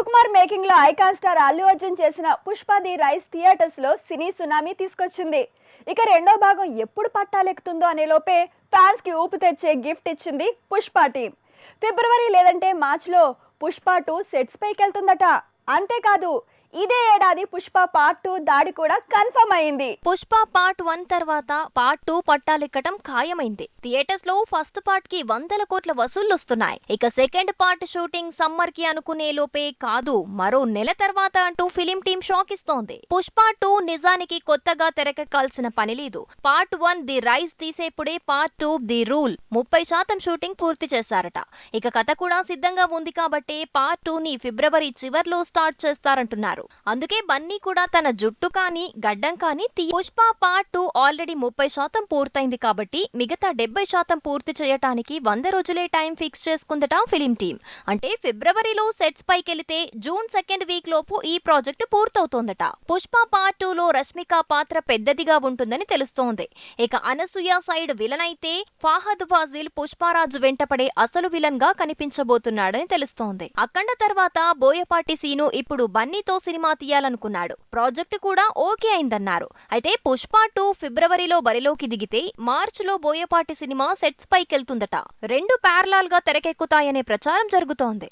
సుకుమార్ మేకింగ్లో icon star Allu Arjun చేసిన Pushpa the rice థియేటర్స్లో సినీ సునామీ తీసుకొచ్చింది. ఇక రెండో భాగం ఎప్పుడు పట్టాలెక్కుతుందో అనే లోపే ఫ్యాన్స్కి ఊపు తెచ్చే గిఫ్ట్ ఇచ్చింది పుష్ప టీం ఫిబ్రవరి లేదంటే మార్చ్లో పుష్ప టూ సెట్స్ పైకి వెళ్తుందట అంతేకాదు ఇదే ఏడాది పుష్ప పార్ట్ టూ దాడి కూడా కన్ఫర్మ్ అయింది. పుష్ప పార్ట్ వన్ తర్వాత పార్ట్ టూ పట్టాలెక్కటం ఖాయమైంది. థియేటర్స్లో ఫస్ట్ పార్ట్కి వందల కోట్ల వసూళ్ళొస్తున్నాయి. ఇక సెకండ్ పార్ట్ షూటింగ్ సమ్మర్కి అనుకునే లోపే కాదు మరో నెల తర్వాత అంటూ ఫిలిం టీం షాక్ ఇస్తోంది పుష్ప టూ నిజానికి కొత్తగా తెరకెక్కాల్సిన పని లేదు. పార్ట్ వన్ ది రైస్ తీసేప్పుడే పార్ట్ టూ ది రూల్. ముప్పై శాతం షూటింగ్ పూర్తి చేశారట. ఇక కథ కూడా సిద్ధంగా ఉంది కాబట్టి పార్ట్ టూ ని ఫిబ్రవరి చివర్లో స్టార్ట్ చేస్తారంటున్నారు. అందుకే బన్నీ కూడా తన జుట్టు కానీ గడ్డం కానీ పుష్ప పార్ట్ టూ ఆల్రెడీ ముప్పై శాతం పూర్తయింది కాబట్టి మిగతా డెబ్బై శాతం పూర్తి చేయటానికి వంద రోజులే టైం ఫిక్స్ చేసుకుందట ఫిలిం టీం అంటే ఫిబ్రవరిలో సెట్స్ పైకెళితే జూన్ సెకండ్ వీక్ లోపు ఈ ప్రాజెక్టు పూర్తవుతోందట. పుష్ప పార్ట్ టూ లో రష్మిక పాత్ర పెద్దదిగా ఉంటుందని తెలుస్తోంది. ఇక అనసూయ సైడ్ విలన్ అయితే ఫాహద్ ఫాజిల్ పుష్పరాజు వెంటపడే అసలు విలన్గా కనిపించబోతున్నాడని తెలుస్తోంది. అఖండ తర్వాత బోయపాటి సీను ఇప్పుడు బన్నీతో సినిమా తీయాలనుకున్నాడు. ప్రాజెక్టు కూడా ఓకే అయిందన్నారు. అయితే పుష్ప టూ ఫిబ్రవరిలో బరిలోకి దిగితే మార్చిలో బోయపాటి సినిమా సెట్స్ పైకెళ్తుందట. రెండు ప్యారలాల్గా తెరకెక్కుతాయనే ప్రచారం జరుగుతోంది.